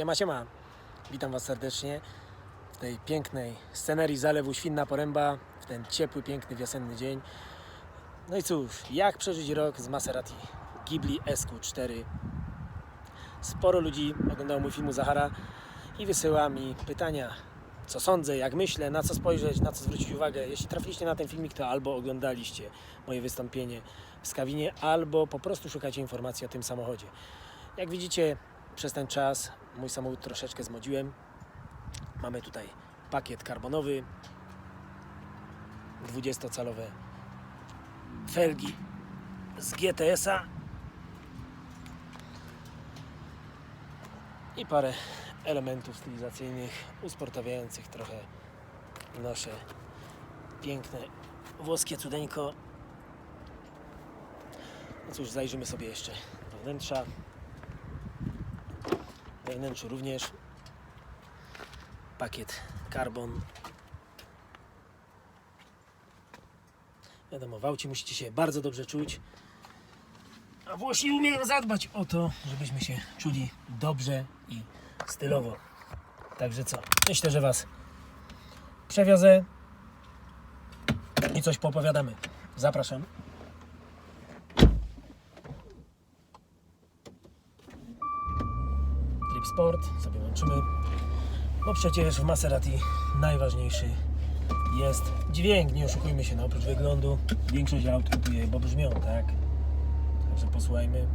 Siema, siema. Witam Was serdecznie w tej pięknej scenerii zalewu Świnna Poręba, w ten ciepły, piękny, wiosenny dzień. No i cóż, jak przeżyć rok z Maserati Ghibli SQ4? Sporo ludzi oglądało mój film u Zahara i wysyła mi pytania, co sądzę, jak myślę, na co spojrzeć, na co zwrócić uwagę. Jeśli trafiliście na ten filmik, to albo oglądaliście moje wystąpienie w Skawinie, albo po prostu szukacie informacji o tym samochodzie. Jak widzicie, przez ten czas mój samochód troszeczkę zmodziłem. Mamy tutaj pakiet karbonowy, 20-calowe felgi z GTS-a i parę elementów stylizacyjnych usportawiających trochę nasze piękne włoskie cudeńko. No cóż, zajrzymy sobie jeszcze do wnętrza. We wnętrzu również pakiet karbon. Wiadomo, w aucie musicie się bardzo dobrze czuć. A Włosi umieją zadbać o to, żebyśmy się czuli dobrze i stylowo. Także co? Myślę, że Was przewiozę i coś poopowiadamy. Zapraszam. Sport sobie łączymy. Bo przecież w Maserati najważniejszy jest dźwięk. Nie oszukujmy się, no oprócz wyglądu większość aut kupuje, bo brzmią, tak? Także posłuchajmy.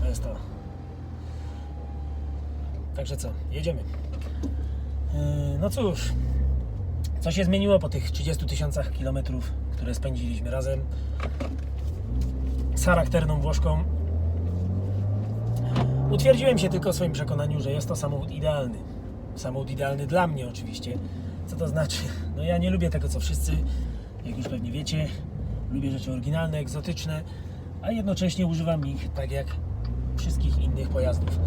To jest to. Także co, jedziemy. Yy, No cóż, co się zmieniło po tych 30 tysiącach kilometrów, które spędziliśmy razem z charakterną Włoszką. Utwierdziłem się tylko w swoim przekonaniu, że jest to samochód idealny. Samochód idealny dla mnie oczywiście. Co to znaczy? No ja nie lubię tego co wszyscy, jak już pewnie wiecie. Lubię rzeczy oryginalne, egzotyczne, a jednocześnie używam ich tak jak wszystkich innych pojazdów.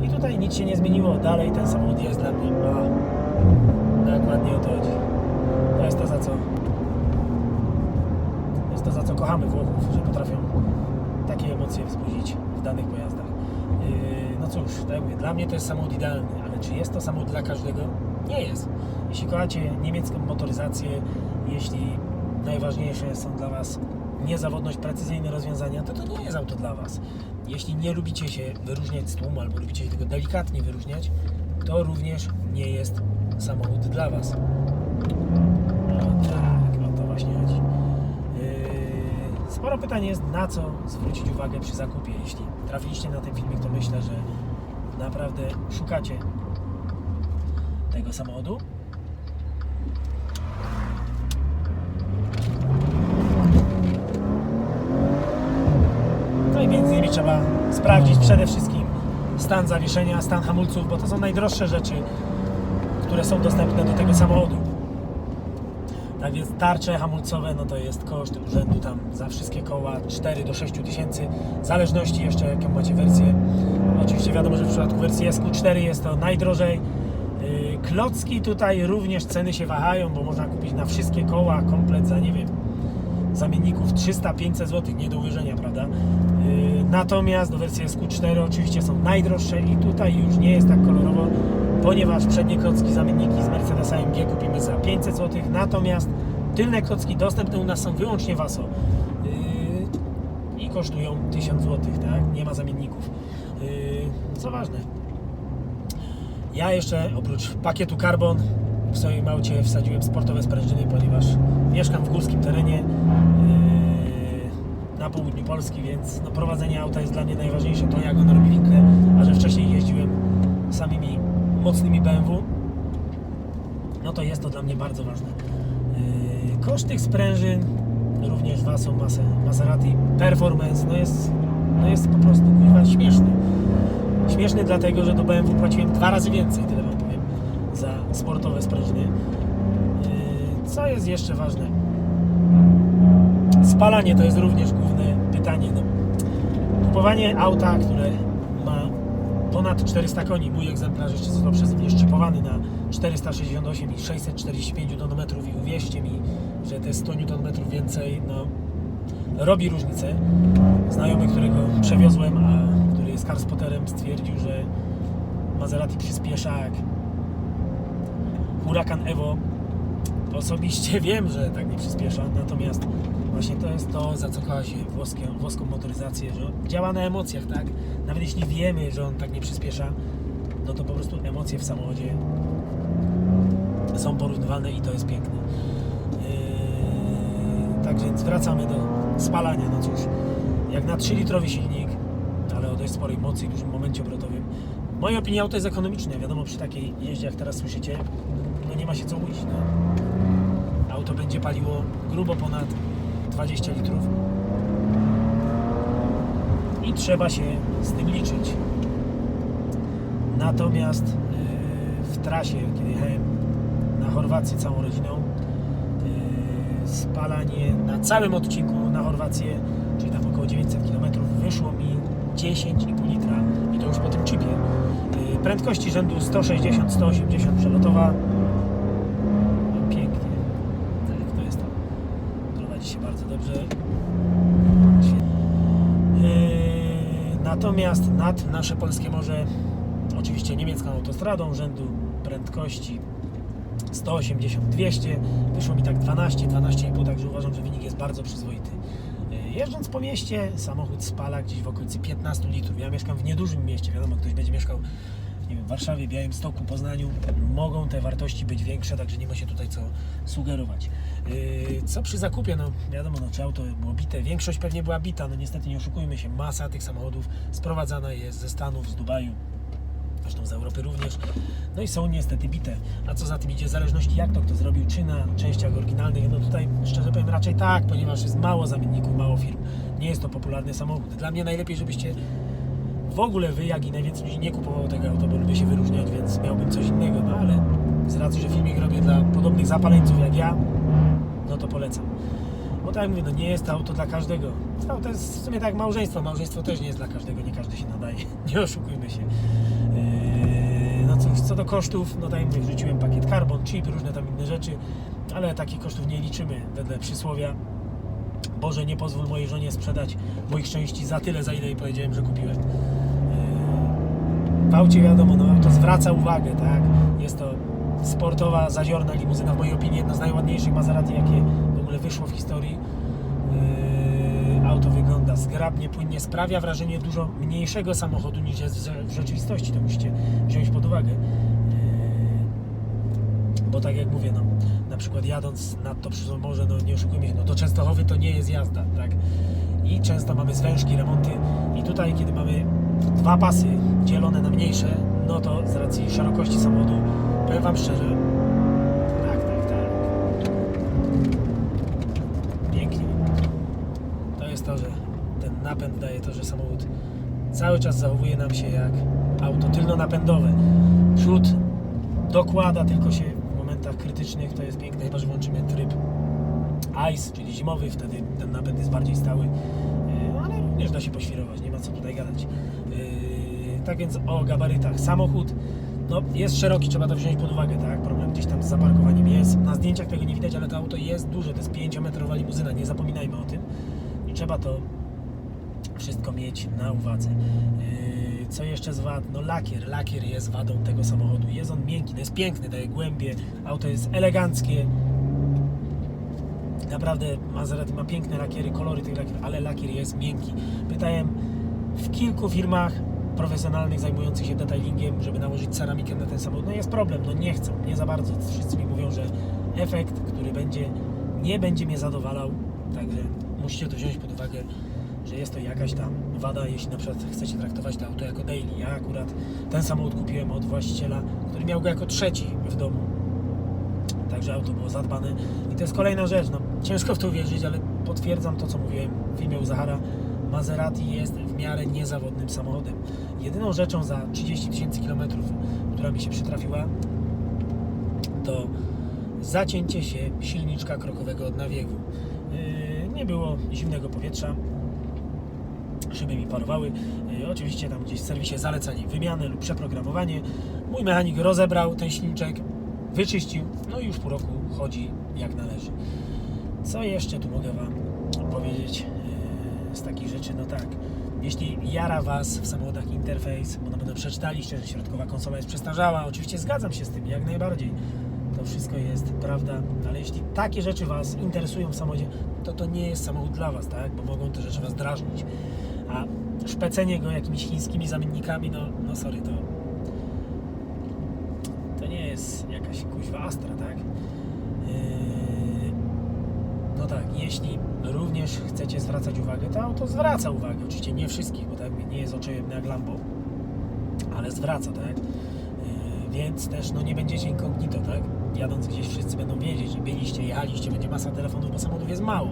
Yy, I tutaj nic się nie zmieniło. Dalej ten samochód jest dla mnie. A, dokładnie o to chodzi. To jest to za co kochamy Włochów, że potrafią takie emocje wzbudzić w danych pojazdach. Yy, No cóż, tak jak mówię, dla mnie to jest samochód idealny, ale czy jest to samochód dla każdego? Nie jest. Jeśli kochacie niemiecką motoryzację, jeśli najważniejsze są dla Was niezawodność, precyzyjne rozwiązania, to to nie jest auto dla Was. Jeśli nie lubicie się wyróżniać z tłumu, albo lubicie się tylko delikatnie wyróżniać, to również nie jest samochód dla Was. Sporo pytań jest, na co zwrócić uwagę przy zakupie. Jeśli trafiliście na ten filmik, to myślę, że naprawdę szukacie tego samochodu. No i między innymi trzeba sprawdzić przede wszystkim stan zawieszenia, stan hamulców, bo to są najdroższe rzeczy, które są dostępne do tego samochodu. Tak więc tarcze hamulcowe, no to jest koszt urzędu tam za wszystkie koła 4 do 6 tysięcy, w zależności jeszcze jaką macie wersję. Oczywiście wiadomo, że w przypadku wersji SQ4 jest to najdrożej. Yy, Klocki tutaj również ceny się wahają, bo można kupić na wszystkie koła komplet za nie wiem, zamienników 300-500 zł, nie do uwierzenia, prawda? Natomiast do wersji SQ4 oczywiście są najdroższe i tutaj już nie jest tak kolorowo, ponieważ przednie klocki zamienniki z Mercedesa AMG kupimy za 500 zł, natomiast tylne klocki dostępne u nas są wyłącznie w ASO yy, i kosztują 1000 zł, tak? Nie ma zamienników. Yy, Co ważne, ja jeszcze oprócz pakietu Carbon w swoim aucie wsadziłem sportowe sprężyny, ponieważ mieszkam w górskim terenie yy, południu Polski, więc no, prowadzenie auta jest dla mnie najważniejsze. To jak ono robi winkle, a że wcześniej jeździłem samymi mocnymi BMW, no to jest to dla mnie bardzo ważne. Yy, Koszt tych sprężyn również Mas- Maserati Performance no jest, no jest po prostu śmieszny. Śmieszny dlatego, że do BMW płaciłem dwa razy więcej, tyle wam powiem, za sportowe sprężyny. Yy, Co jest jeszcze ważne? Spalanie to jest również pytanie. No, kupowanie auta, które ma ponad 400 koni, mój egzemplarz jeszcze został przeze mnie szczypowany na 468 i 645 Nm i uwierzcie mi, że te 100 Nm więcej, no robi różnicę. Znajomy, którego przewiozłem, a który jest carspoterem, stwierdził, że Maserati przyspiesza jak Huracan Evo. Osobiście wiem, że tak nie przyspiesza, natomiast właśnie to jest to, za co kocha się włoskie, włoską motoryzację, że działa na emocjach, tak? Nawet jeśli wiemy, że on tak nie przyspiesza, no to po prostu emocje w samochodzie są porównywalne i to jest piękne. Yy, tak więc wracamy do spalania. No cóż, jak na 3-litrowy silnik, ale o dość sporej mocy i dużym momencie obrotowym, w mojej opinii auto jest ekonomiczne. Wiadomo, przy takiej jeździe, jak teraz słyszycie, no nie ma się co łudzić. No. Auto będzie paliło grubo ponad 20 litrów. I trzeba się z tym liczyć. Natomiast yy, w trasie, kiedy jechałem na Chorwację całą rodziną, yy, spalanie na całym odcinku na Chorwację, czyli tam około 900 km, wyszło mi 10,5 litra i to już po tym chipie. Yy, Prędkości rzędu 160-180 przelotowa. No, pięknie. Tak, to jest to. Prowadzi się bardzo dobrze. Natomiast nad nasze polskie morze, oczywiście niemiecką autostradą rzędu prędkości 180-200, wyszło mi tak 12, 12,5, także uważam, że wynik jest bardzo przyzwoity. Yy, Jeżdżąc po mieście, samochód spala gdzieś w okolicy 15 litrów. Ja mieszkam w niedużym mieście, wiadomo, ktoś będzie mieszkał nie wiem, Warszawie, Białymstoku, Poznaniu, mogą te wartości być większe, także nie ma się tutaj co sugerować. Yy, Co przy zakupie, no wiadomo, no, czy auto było bite, większość pewnie była bita, no niestety nie oszukujmy się, masa tych samochodów sprowadzana jest ze Stanów, z Dubaju, zresztą z Europy również, no i są niestety bite. A co za tym idzie, w zależności jak to kto zrobił, czy na częściach oryginalnych, no tutaj szczerze powiem raczej tak, ponieważ jest mało zamienników, mało firm, nie jest to popularny samochód. Dla mnie najlepiej, żebyście w ogóle wy, jak i najwięcej ludzi nie kupowało tego auta, bo lubię się wyróżniać, więc miałbym coś innego, no ale z racji, że filmik robię dla podobnych zapaleńców jak ja, no to polecam. Bo tak jak mówię, no nie jest to auto dla każdego. To auto jest w sumie tak jak małżeństwo. Małżeństwo też nie jest dla każdego, nie każdy się nadaje. Nie oszukujmy się. Yy, No cóż, co do kosztów, no tak jak mówię, wrzuciłem pakiet carbon, chip, różne tam inne rzeczy, ale takich kosztów nie liczymy wedle przysłowia. Boże, nie pozwól mojej żonie sprzedać moich części za tyle, za ile jej powiedziałem, że kupiłem. W aucie wiadomo, no auto zwraca uwagę, tak? Jest to sportowa, zaziorna limuzyna, w mojej opinii jedna z najładniejszych Maserati, jakie w ogóle wyszło w historii. Yy, Auto wygląda zgrabnie, płynnie, sprawia wrażenie dużo mniejszego samochodu niż jest w- rzeczywistości, to musicie wziąć pod uwagę. Yy, Bo tak jak mówię, no, na przykład jadąc nadto przez morze, no nie oszukujmy się, no to Częstochowy to nie jest jazda, tak? I często mamy zwężki, remonty i tutaj, kiedy mamy dwa pasy dzielone na mniejsze, no to z racji szerokości samochodu, powiem Wam szczerze, tak, tak, tak, pięknie. To jest to, że ten napęd daje to, że samochód cały czas zachowuje nam się jak auto tylno-napędowe. Przód dokłada tylko się w momentach krytycznych, to jest piękne, chyba że włączymy tryb ICE, czyli zimowy, wtedy ten napęd jest bardziej stały, Yy, ale również da się poświrować, nie ma co tutaj gadać. Tak więc o gabarytach. Samochód no, jest szeroki, trzeba to wziąć pod uwagę, tak? Problem gdzieś tam z zaparkowaniem jest. Na zdjęciach tego nie widać, ale to auto jest duże, to jest 5-metrowa limuzyna, nie zapominajmy o tym. I trzeba to wszystko mieć na uwadze. Yy, Co jeszcze z wad? No lakier. Lakier jest wadą tego samochodu. Jest on miękki, no jest piękny, daje głębie. Auto jest eleganckie. Naprawdę Maserati ma piękne lakiery, kolory tych lakierów, ale lakier jest miękki. Pytałem w kilku firmach profesjonalnych zajmujących się detailingiem, żeby nałożyć ceramikę na ten samochód. No jest problem, no nie chcą, nie za bardzo. Wszyscy mi mówią, że efekt, który będzie, nie będzie mnie zadowalał. Także musicie to wziąć pod uwagę, że jest to jakaś tam wada, jeśli na przykład chcecie traktować to auto jako daily. Ja akurat ten samochód kupiłem od właściciela, który miał go jako trzeci w domu. Także auto było zadbane. I to jest kolejna rzecz. No, ciężko w to uwierzyć, ale potwierdzam to, co mówiłem w filmie Zahara. Maserati jest w miarę niezawodnym samochodem. Jedyną rzeczą za 30 tysięcy kilometrów, która mi się przytrafiła, to zacięcie się silniczka krokowego od nawiegu. Yy, nie było zimnego powietrza, szyby mi parowały. Yy, oczywiście tam gdzieś w serwisie zalecali wymianę lub przeprogramowanie. Mój mechanik rozebrał ten silniczek, wyczyścił, no i już po roku chodzi jak należy. Co jeszcze tu mogę Wam powiedzieć? Z takich rzeczy, no tak. Jeśli jara Was w samochodach interfejs, bo na pewno przeczytaliście, że środkowa konsola jest przestarzała, oczywiście zgadzam się z tym, jak najbardziej. To wszystko jest prawda, ale jeśli takie rzeczy Was interesują w samochodzie, to to nie jest samochód dla Was, tak? Bo mogą te rzeczy Was drażnić. A szpecenie go jakimiś chińskimi zamiennikami, no, no sorry, to to nie jest jakaś kuźwa Astra, tak? Tak, jeśli również chcecie zwracać uwagę, to auto zwraca uwagę. Oczywiście nie wszystkich, bo tak nie jest oczojebne jak Lambo, ale zwraca, tak? Yy, Więc też no, nie będziecie incognito, tak? Jadąc gdzieś wszyscy będą wiedzieć, że byliście, jechaliście, będzie masa telefonów, bo samochodów jest mało.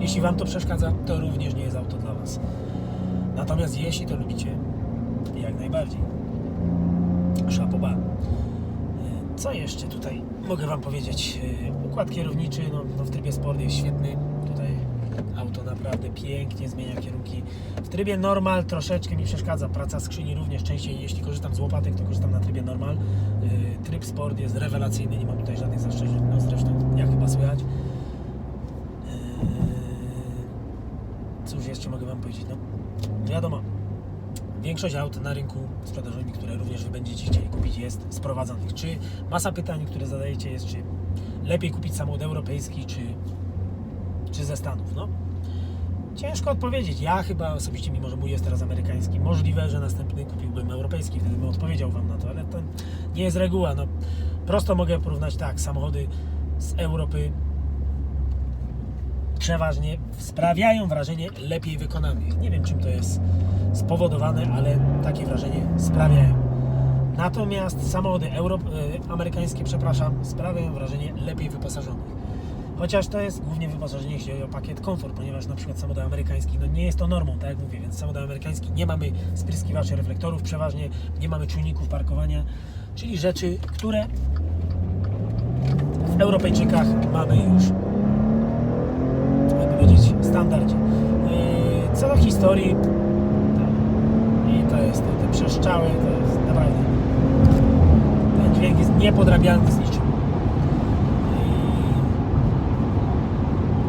Jeśli Wam to przeszkadza, to również nie jest auto dla Was. Natomiast jeśli to lubicie, jak najbardziej. Szapoba. Co jeszcze tutaj mogę Wam powiedzieć? Yy, Układ kierowniczy no, no w trybie sport jest świetny. Tutaj auto naprawdę pięknie zmienia kierunki. W trybie normal troszeczkę mi przeszkadza praca skrzyni również częściej. Jeśli korzystam z łopatek, to korzystam na trybie normal. Yy, Tryb sport jest rewelacyjny, nie mam tutaj żadnych zastrzeżeń. No zresztą, jak chyba słychać. Yy, Cóż jeszcze mogę Wam powiedzieć? No, wiadomo, Większość aut na rynku sprzedażowymi, które również Wy będziecie chcieli kupić, jest sprowadzanych. Czy masa pytań, które zadajecie, jest, czy lepiej kupić samochód europejski, czy, czy ze Stanów? No, ciężko odpowiedzieć. Ja chyba osobiście, mimo że mój jest teraz amerykański, możliwe, że następny kupiłbym europejski, wtedy bym odpowiedział Wam na to, ale to nie jest reguła. No, prosto mogę porównać tak, samochody z Europy przeważnie sprawiają wrażenie lepiej wykonanych. Nie wiem, czym to jest spowodowane, ale takie wrażenie sprawiają. Natomiast samochody euro, e, amerykańskie, przepraszam, sprawiają wrażenie lepiej wyposażonych. Chociaż to jest głównie wyposażenie, jeśli chodzi o pakiet komfort, ponieważ na przykład samochód amerykański no nie jest to normą, tak jak mówię, więc samochód amerykański nie mamy spryskiwaczy reflektorów, przeważnie nie mamy czujników parkowania, czyli rzeczy, które w Europejczykach mamy już w standardzie. Yy, Co do historii, to- i to jest te, przeszczały, to jest naprawdę ten dźwięk jest niepodrabialny z niczym.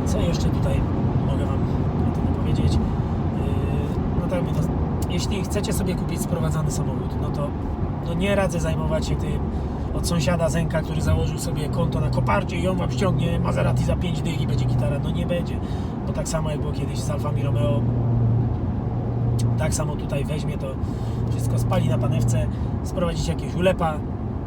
Yy, Co jeszcze tutaj mogę Wam na tym powiedzieć? Yy, No tak, jeśli chcecie sobie kupić sprowadzany samochód, no to no nie radzę zajmować się tym od sąsiada Zenka, który założył sobie konto na koparcie i on Wam ściągnie Maserati za 5 dych i będzie gitara. No nie będzie, bo tak samo jak było kiedyś z Alfami Romeo, tak samo tutaj weźmie to wszystko spali na panewce, sprowadzicie jakiegoś ulepa,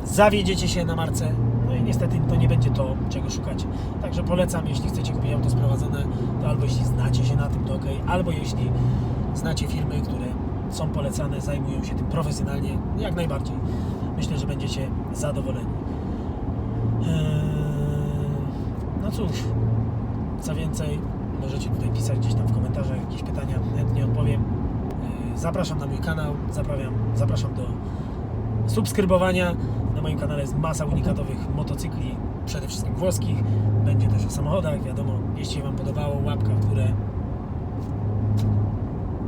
zawiedziecie się na marce, no i niestety to nie będzie to, czego szukacie. Także polecam, jeśli chcecie kupić auto sprowadzone, to albo jeśli znacie się na tym, to ok, albo jeśli znacie firmy, które są polecane, zajmują się tym profesjonalnie, jak najbardziej. Myślę, że będziecie zadowoleni. Eee, No cóż, co więcej, możecie tutaj pisać gdzieś tam w komentarzach jakieś pytania, chętnie odpowiem. Eee, Zapraszam na mój kanał, zapraszam, do subskrybowania. Na moim kanale jest masa unikatowych motocykli, przede wszystkim włoskich. Będzie też o samochodach, wiadomo. Jeśli Wam podobało, łapka w górę.